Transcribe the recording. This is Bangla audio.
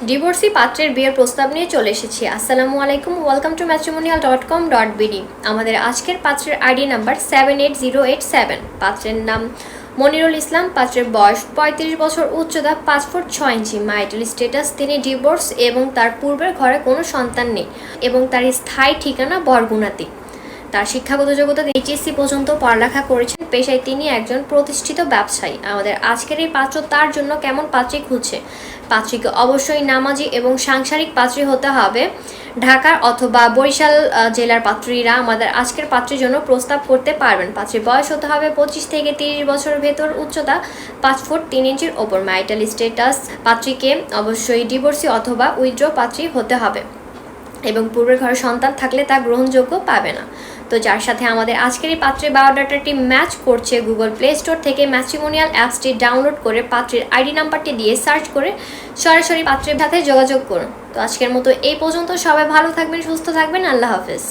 ডিভোর্সি পাত্রের বিয়ের প্রস্তাব নিয়ে চলে এসেছি। আসসালামু আলাইকুম welcome to matrimonial dot com dot BD আমাদের আজকের পাত্রের ID number seven eight zero eight seven পাত্রের নাম মনিরুল ইসলাম, পাত্রের বয়স পঁয়ত্রিশ বছর, উচ্চতা পাঁচ ফুট ছয় ইঞ্চি। মাইটেল স্ট্যাটাস তিনি ডিভোর্স এবং তার পূর্বের ঘরে কোনো সন্তান নেই এবং তার স্থায়ী ঠিকানা বরগুনাতে। তার শিক্ষাগত যোগ্যতা এইচএসসি পর্যন্ত পড়ালেখা করেছেন, পেশায় তিনি একজন প্রতিষ্ঠিত ব্যবসায়ী। আমাদের আজকের এই পাত্র তার জন্য কেমন পাত্রী খুঁজছে? পাত্রীকে অবশ্যই নামাজি এবং সাংসারিক পাত্রী হতে হবে। ঢাকার অথবা বরিশাল জেলার পাত্রীরা আমাদের আজকের পাত্রীর জন্য প্রস্তাব করতে পারবেন। পাত্রীর বয়স হতে হবে পঁচিশ থেকে তিরিশ বছরের ভেতর। উচ্চতা পাঁচ ফুট তিন ইঞ্চির ওপর। ম্যারিটাল স্টেটাস পাত্রীকে অবশ্যই ডিভোর্সি অথবা উইথড্র পাত্রী হতে হবে। এবং পূর্বের ঘরে সন্তান থাকলে তা গ্রহণযোগ্য পাবে না। তো যার সাথে আমাদের আজকের এই পাত্রের বায়োডাটাটি ম্যাচ করছে গুগল প্লে স্টোর থেকে ম্যাট্রিমোনিয়াল অ্যাপসটি ডাউনলোড করে পাত্রের আইডি নাম্বারটি দিয়ে সার্চ করে সরাসরি পাত্রের সাথে যোগাযোগ করুন। তো আজকের মতো এই পর্যন্ত সবাই ভালো থাকবেন, সুস্থ থাকবেন, আল্লাহ হাফেজ।